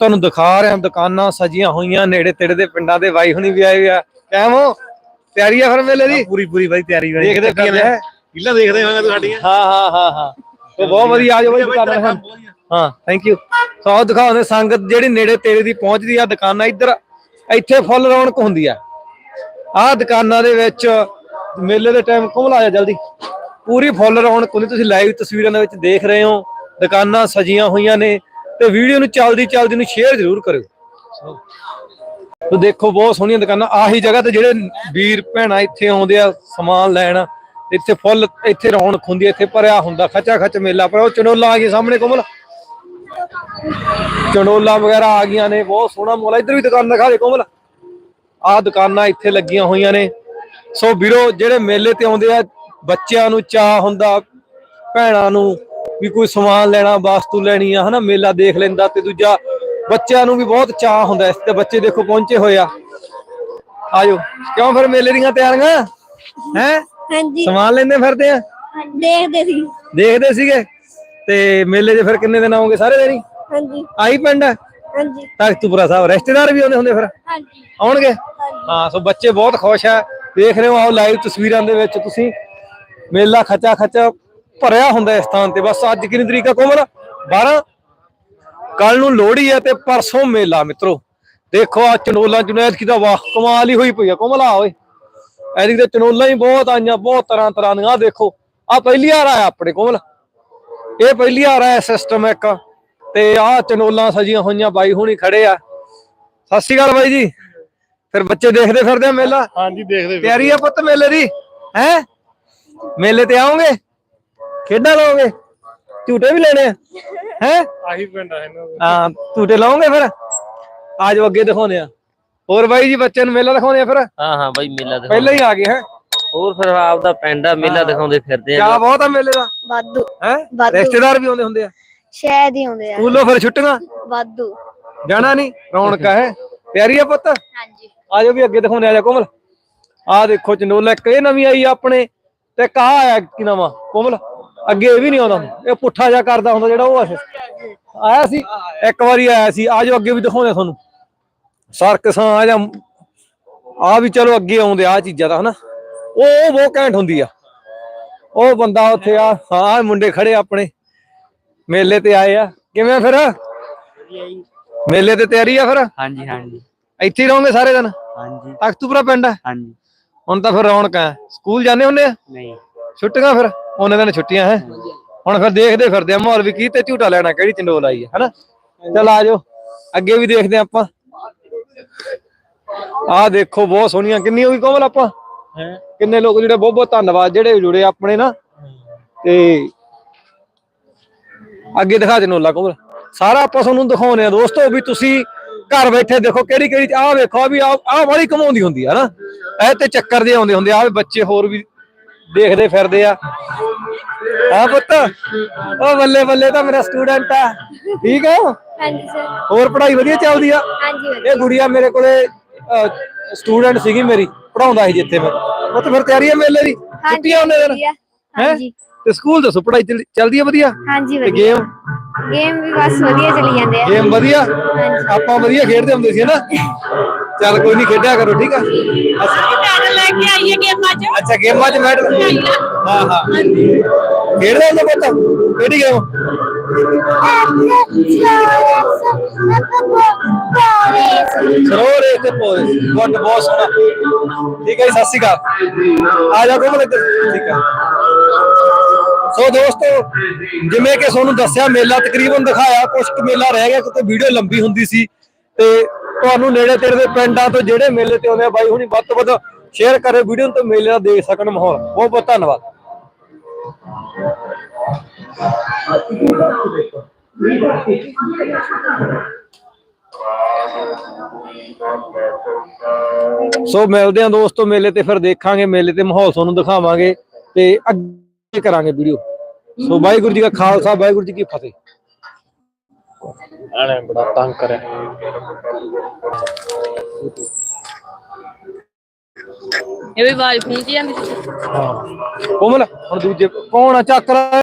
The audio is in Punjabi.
ਤੁਹਾਨੂੰ ਦਿਖਾ ਰਿਹਾ ਦੁਕਾਨਾਂ ਸਜੀਆਂ ਹੋਈਆਂ ਨੇੜੇ ਤੇੜੇ ਦੇ ਪਿੰਡਾਂ ਦੇ ਬਾਈ ਹੁਣੀ ਵੀ ਆਏ ਆ। ਕਹਿਮੋ ਤਿਆਰੀ ਆ ਫਿਰ ਮੇਲੇ ਦੀ? ਪੂਰੀ ਪੂਰੀ ਬਾਈ ਤਿਆਰੀ ਬਾਈ। ਦੇਖਦੇ ਕਰਦੇ ਆ। ਕਿੱਲਾ ਦੇਖਦੇ ਹੋਵਾਂਗੇ ਤੂੰ ਸਾਡੀਆਂ ਹਾਂ ਹਾਂ ਹਾਂ ਹਾਂ। ਤੇ ਬਹੁਤ ਵਧੀਆ ਆ ਜਾਓ ਬਾਈ ਦੁਕਾਨਾਂ ਹਾਂ ਥੈਂਕ ਯੂ ਸੋ ਦਿਖਾਉਂਦੇ ਸੰਗਤ ਜਿਹੜੀ ਨੇੜੇ ਤੇੜੇ ਦੀ ਪਹੁੰਚਦੀ ਆ ਦੁਕਾਨਾਂ ਇੱਧਰ ਇੱਥੇ ਫੁੱਲ ਰੌਣਕ ਹੁੰਦੀ ਆ। ਆਹ ਦੁਕਾਨਾਂ ਦੇ ਵਿੱਚ ਮੇਲੇ ਦੇ ਟਾਈਮ ਕੋਲ ਆ ਜਾ ਜਲਦੀ। ਪੂਰੀ ਫੁੱਲ ਰੌਣਕ ਹੁੰਦੀ ਤੁਸੀਂ ਲਾਈਵ ਤਸਵੀਰਾਂ ਦੇ ਵਿੱਚ ਦੇਖ ਰਹੇ ਹੋ। ਦੁਕਾਨਾਂ ਸਜੀਆਂ ਹੋਈਆਂ ਨੇ ਤੇ ਵੀਡੀਓ ਨੂੰ ਚੱਲਦੀ ਚਲਦੀ ਨੂੰ ਸ਼ੇਅਰ ਜ਼ਰੂਰ ਕਰਿਓ। ਤੋ ਦੇਖੋ, ਬਹੁਤ ਸੋਹਣੀਆਂ ਦੁਕਾਨਾਂ, ਆਹੀ ਜਗ੍ਹਾ ਤੇ ਜਿਹੜੇ ਵੀਰ ਭੈਣਾਂ ਇੱਥੇ ਆਉਂਦੇ ਆ ਸਮਾਨ ਲੈਣ, ਇੱਥੇ ਫੁੱਲ ਇੱਥੇ ਰੌਣਕ ਹੁੰਦੀ ਇੱਥੇ ਭਰਿਆ ਹੁੰਦਾ ਖਚਾ ਖਚ ਮੇਲਾ ਪਰ ਉਹ ਚਨੋਲਾ ਆ ਗਈ ਸਾਹਮਣੇ ਕੋਮਲ। ਚਨੋਲਾ ਵਗੈਰਾ ਆ ਗਈਆਂ ਨੇ, ਬਹੁਤ ਸੋਹਣਾ ਮੋਲਾ ਇੱਧਰ ਵੀ ਦੁਕਾਨ ਦਿਖਾ ਦੇ ਕੋਮਲ। ਆਹ ਦੁਕਾਨਾਂ ਇੱਥੇ ਲੱਗੀਆਂ ਹੋਈਆਂ ਨੇ। ਸੋ ਵੀਰੋ, ਜਿਹੜੇ ਮੇਲੇ ਤੇ ਆਉਂਦੇ ਆ, ਬੱਚਿਆਂ ਨੂੰ ਚਾਹ ਹੁੰਦਾ, ਭੈਣਾਂ ਨੂੰ ਵੀ ਕੋਈ ਸਮਾਨ ਲੈਣਾ ਵਸਤੂ ਲੈਣੀ ਆ ਹਨਾ ਮੇਲਾ ਦੇਖ ਲੈਂਦਾ ਤੇ ਦੂਜਾ ਬੱਚਿਆਂ ਨੂੰ ਵੀ ਬਹੁਤ ਚਾਹ ਹੁੰਦਾ ਇਸ ਤੇ ਬੱਚੇ ਦੇਖੋ ਪਹੁੰਚੇ ਹੋਏ ਆ। ਆਜੋ ਕਿਉਂ ਫਿਰ ਮੇਲੇ ਦੀਆਂ ਤਿਆਰੀਆਂ? ਹੈ? ਹਾਂਜੀ। ਸਮਾਨ ਲੈਂਦੇ ਫਿਰਦੇ ਆ? ਦੇਖਦੇ ਸੀ। ਦੇਖਦੇ ਸੀਗੇ? ਤੇ ਮੇਲੇ 'ਚ ਫਿਰ ਕਿੰਨੇ ਦਿਨ ਆਉਂਗੇ ਸਾਰੇ ਦਿਨ ਹੀ ਹਾਂਜੀ। ਆਹੀ ਪਿੰਡ? ਆ? ਹਾਂਜੀ। ਤਖਤੂਪੁਰਾ ਸਾਹਿਬ ਰਿਸ਼ਤੇਦਾਰ ਵੀ ਆਉਂਦੇ ਹੁੰਦੇ ਫਿਰ? ਹਾਂਜੀ। ਆਉਣਗੇ? ਹਾਂ ਸੋ ਬੱਚੇ ਬਹੁਤ ਖੁਸ਼ ਆ। ਦੇਖ ਰਹੇ ਹੋ ਆਓ ਲਾਈਵ ਤਸਵੀਰਾਂ ਦੇ ਵਿੱਚ ਤੁਸੀਂ। ਮੇਲਾ ਖਚਾ ਖਚਾ ਭਰਿਆ ਹੁੰਦਾ ਇਸ ਥਾਂ ਤੇ। ਬਸ ਅੱਜ ਕਿੰਨੀ ਤਰੀਕ ਆ ਕੋਮਲ? 12 ਕੱਲ ਨੂੰ ਲੋਹੜੀ ਹੈ ਤੇ ਪਰਸੋਂ ਮੇਲਾ ਮਿੱਤਰੋ। ਦੇਖੋ ਆ ਚਨੋਲਾ ਜੁਨੈਦ ਕੀ ਤਾਂ ਵਾਹ ਕਮਾਲ ਹੀ ਹੋਈ ਪਈ ਆ। ਕੋਮਲ ਆ ਓਏ। ਐਦੀ ਤੇ ਚਨੋਲਾ ਹੀ ਬਹੁਤ ਆਈਆਂ ਬਹੁਤ ਤਰ੍ਹਾਂ ਤਰ੍ਹਾਂ ਦੀਆਂ। ਦੇਖੋ ਆ ਪਹਿਲੀ ਵਾਰ ਆਇਆ ਆਪਣੇ ਕੋਮਲ। ਇਹ ਪਹਿਲੀ ਵਾਰ ਆਇਆ ਸਿਸਟਮ ਇੱਕ। ਤੇ ਆਹ ਚਨੋਲਾ ਸਜੀਆਂ ਹੋਈਆਂ ਬਾਈ ਹੁਣੀ ਖੜੇ ਆ। ਸਤਿ ਸ਼੍ਰੀ ਅਕਾਲ ਬਾਈ ਜੀ। ਫਿਰ ਬੱਚੇ ਦੇਖਦੇ ਫਿਰਦੇ ਆ ਮੇਲਾ? ਹਾਂਜੀ ਦੇਖਦੇ। ਤਿਆਰੀ ਆ ਪੁੱਤ ਮੇਲੇ ਦੀ? ਹੈ? ਮੇਲੇ ਤੇ ਆਉਂਗੇ ਖੇਡਾਂ ਲਾਓਗੇ? ਝੂਟੇ ਵੀ ਲੈਣੇ ਆ? ਹੈ? ਆਹੀ ਪਿੰਡ ਆ ਇਹਨਾਂ ਦਾ। ਹਾਂ ਝੂਟੇ ਲਾਓਗੇ ਫਿਰ? ਆਜੋ ਅੱਗੇ ਦਿਖਾਉਂਦੇ ਆ। ਹੋਰ ਬਾਈ ਜੀ ਬੱਚਿਆਂ ਨੂੰ ਮੇਲਾ ਦਿਖਾਉਂਦੇ ਆ ਫਿਰ? ਹਾਂ ਹਾਂ ਬਾਈ ਮੇਲਾ ਦਿਖਾਉਂਦੇ ਪਹਿਲਾਂ ਹੀ ਆ ਗਏ ਹੈ? ਹੋਰ ਫਿਰ ਆਪਦਾ ਪਿੰਡ ਆ ਮੇਲਾ ਦਿਖਾਉਂਦੇ ਫਿਰਦੇ ਆ ਕਿਆ ਬਹੁਤ ਆ ਮੇਲੇ ਦਾ। ਵਾਧੂ। ਹੈ? ਵਾਧੂ। ਰਿਸ਼ਤੇਦਾਰ ਵੀ ਆਉਂਦੇ ਹੁੰਦੇ ਆ। ਸ਼ਾਇਦ ਹੀ ਆਉਂਦੇ ਆ। ਸਕੂਲੋਂ ਫਿਰ ਛੁੱਟੀਆਂ? ਵਾਧੂ। ਜਾਣਾ ਨਹੀਂ? ਰੌਣਕਾਂ ਹੈ? ਤਿਆਰੀ ਆ ਪੁੱਤ? ਹਾਂਜੀ। ਆਜੋ ਵੀ ਅੱਗੇ ਦਿਖਾਉਂਦੇ ਆ ਜਾ ਕੋਮਲ। ਆ ਦੇਖੋ ਚਨੋਲਾ ਇੱਕ ਇਹ ਨਵੀਂ ਆਈ ਆ ਆਪਣੇ ਤੇ ਕਾ ਆਇਆ ਕੀ ਨਵਾਂ ਕੋਮਲ? ਅੱਗੇ ਇਹ ਵੀ ਨਹੀਂ ਆਉਂਦਾ ਇਹ ਪੁੱਠਾ ਜਿਹਾ ਕਰਦਾ ਹੁੰਦਾ ਜਿਹੜਾ ਉਹ ਆਇਆ ਸੀ? ਇੱਕ ਵਾਰੀ ਆਇਆ ਸੀ। ਆਜੋ ਅੱਗੇ ਵੀ ਦਿਖਾਉਂਦੇ ਤੁਹਾਨੂੰ। ਸਰਕਸਾਂ ਆ ਜਾਂ ਆ ਵੀ ਚਲੋ ਅੱਗੇ ਆਉਂਦੇ ਆ ਚੀਜ਼ਾਂ ਦਾ ਹਨਾ? ਉਹ ਉਹ ਬਹੁਤ ਘੈਂਟ ਹੁੰਦੀ ਆ। ਉਹ ਬੰਦਾ ਉੱਥੇ ਆ ਹਾਂ ਮੁੰਡੇ ਖੜੇ ਆਪਣੇ। ਮੇਲੇ ਤੇ ਆਏ ਆ। ਕਿਵੇਂ ਆ ਫਿਰ? ਮੇਲੇ ਤੇ ਤਿਆਰੀ ਆ ਫਿਰ? ਹਾਂਜੀ ਹਾਂਜੀ। ਇੱਥੇ ਰਹੋਗੇ ਸਾਰੇ ਦਿਨ ਹਾਂਜੀ। ਤਖਤੂਪੁਰਾ ਪਿੰਡ? ਆ ਹਾਂਜੀ। ਹੁਣ ਤਾਂ ਫਿਰ ਰੌਣਕ ਆ। ਸਕੂਲ ਜਾਂਦੇ ਹੁੰਦੇ ਆ? ਨਹੀਂ। ਛੁੱਟੀਆਂ ਫਿਰ? ਉਹਨੇ ਦਿਨ ਛੁੱਟੀਆਂ ਹੈ? ਹੁਣ ਫਿਰ ਦੇਖਦੇ ਫਿਰਦੇ ਆ ਮਾਹੌਲ ਵੀ ਕੀ ਤੇ ਝੂਟਾ ਲੈਣਾ ਕਿਹੜੀ ਚੰਡੋਲ ਆਈ ਹੈ ਹਨਾ? ਚਲ ਆ ਜਾਓ ਅੱਗੇ ਵੀ ਦੇਖਦੇ ਆ ਆਪਾਂ। ਆਹ ਦੇਖੋ ਬਹੁਤ ਸੋਹਣੀਆਂ ਕਿੰਨੀ ਹੋਈ ਕੋਮਲ ਆਪਾਂ? ਕਿੰਨੇ ਲੋਕ ਜਿਹੜੇ ਬਹੁਤ ਬਹੁਤ ਧੰਨਵਾਦ ਜਿਹੜੇ ਜੁੜੇ ਆਪਣੇ ਨਾ। ਤੇ ਅੱਗੇ ਦਿਖਾ ਦੇ ਨੋਲਾ ਕੋਮਲ। ਸਾਰਾ ਆਪਾਂ ਤੁਹਾਨੂੰ ਦਿਖਾਉਨੇ ਆ ਦੋਸਤੋ ਵੀ ਤੁਸੀਂ ਘਰ ਬੈਠੇ ਦੇਖੋ ਕਿਹੜੀ ਕਿਹੜੀ ਆਹ ਵੇਖੋ ਵੀ ਆਹ ਆਹ ਬੜੀ ਕਮਾਉਂਦੀ ਹੁੰਦੀ ਆ ਨਾ ਇਹ ਤੇ ਚੱਕਰ ਦੇ ਆਉਂਦੇ ਹੁੰਦੇ ਆ ਬੱਚੇ ਹੋਰ ਵੀ ਦੇਖਦੇ ਫਿਰਦੇ ਆ। ਆ ਪੁੱਤ ਉਹ ਬੱਲੇ ਬੱਲੇ ਤਾਂ ਮੇਰਾ ਸਟੂਡੈਂਟ ਆ। ਠੀਕ ਆ? ਹਾਂਜੀ ਸਰ ਹੋਰ ਪੜ੍ਹਾਈ ਵਧੀਆ ਚੱਲਦੀ ਆ? ਹਾਂਜੀ ਇਹ ਗੁੜੀਆ ਮੇਰੇ ਕੋਲੇ ਸਟੂਡੈਂਟ ਸੀਗੀ ਮੇਰੀ ਪੜਾਉਂਦਾ ਸੀ ਜਿੱਥੇ ਮੈਂ। ਉਹ ਤਾਂ ਫਿਰ ਤਿਆਰੀ ਹੈ ਮੇਲੇ ਦੀ? ਛੁੱਟੀਆਂ ਦਿਨ? ਹਾਂਜੀ। ਤੇ ਸਕੂਲ ਦੱਸੋ ਪੜ੍ਹਾਈ ਚੱਲ- ਚੱਲਦੀ ਆ ਵਧੀਆ? ਹਾਂਜੀ ਤੇ ਵਧੀਆ। ਗੇਮ ਗੇਮ ਵੀ ਬਸ ਵਧੀਆ ਚੱਲੀ ਜਾਂਦੇ ਆ। ਗੇਮ ਵਧੀਆ? ਆਪਾਂ ਵਧੀਆ ਖੇਡਦੇ ਹੁੰਦੇ ਸੀ ਨਾ? ਚੱਲ ਕੋਈ ਨਹੀਂ ਖੇਡਿਆ ਕਰੋ ਠੀਕ ਆ? ਮੈਡਲ ਲੈ ਕੇ ਆਈਏ ਗੇਮਾਂ 'ਚ। ਅੱਛਾ ਗੇਮਾਂ 'ਚ ਮੈਡਲ ਹਾਂ ਹਾਂ। ਖੇਡਦੇ ਹੁੰਦੇ ਪੁੱਤ? ਕਿਹੜੀ ਗੇਮ ਸਰੋ ਰੇਸ ਤੇ ਪੋਰੇ ਗੁੱਡ ਬਹੁਤ ਸੋਹਣਾ। ਠੀਕ ਹੈ ਜੀ, ਸਤਿ ਸ਼੍ਰੀ ਅਕਾਲ। ਆ ਜਾ ਕੋਮਲ ਇੱਧਰ। ਠੀਕ ਹੈ ਸੋ ਦੋਸਤੋ ਜਿਵੇਂ ਕਿ ਤੁਹਾਨੂੰ ਦੱਸਿਆ ਮੇਲਾ ਤਕਰੀਬਨ ਦਿਖਾਇਆ ਕੁਝ ਕੁ ਮੇਲਾ ਰਹਿ ਗਿਆ ਕਿਉਂਕਿ ਵੀਡੀਓ ਲੰਬੀ ਹੁੰਦੀ ਸੀ ਤੇ ਤੁਹਾਨੂੰ ਨੇੜੇ ਤੇੜੇ ਦੇ ਪਿੰਡਾਂ ਤੋਂ ਜਿਹੜੇ ਮੇਲੇ ਤੇ ਆਉਂਦੇ ਆ ਬਾਈ ਹੁਣੀ ਵੱਧ ਤੋਂ ਵੱਧ ਸ਼ੇਅਰ ਕਰੇ ਵੀਡੀਓ ਨੂੰ ਤੇ ਮੇਲੇ ਦਾ ਦੇਖ ਸਕਣ ਮਾਹੌਲ। ਬਹੁਤ ਬਹੁਤ ਧੰਨਵਾਦ। ਸੋ ਮਿਲਦੇ ਆ ਦੋਸਤੋ ਮੇਲੇ ਤੇ, ਫਿਰ ਦੇਖਾਂਗੇ ਮੇਲੇ ਤੇ ਮਾਹੌਲ ਤੁਹਾਨੂੰ ਦਿਖਾਵਾਂਗੇ ਤੇ ਅੱਗੇ ਕਰਾਂਗੇ ਵੀਡੀਓ ਸੋ ਵਾਹਿਗੁਰੂ ਜੀ ਕਾ ਖਾਲਸਾ, ਵਾਹਿਗੁਰੂ ਜੀ ਕੀ ਫਤਿਹ। ਆਲੇ ਬੜਾ ਤੰਗ ਕਰਿਆ। ਇਹ ਵੀ ਆਵਾਜ਼ ਪਹੁੰਚ ਜਾਂਦੀ ਹਾਂ। ਕੋਮਲ ਹੁਣ ਦੂਜੇ ਕੌਣ ਆ? ਚੱਕ ਲੈ।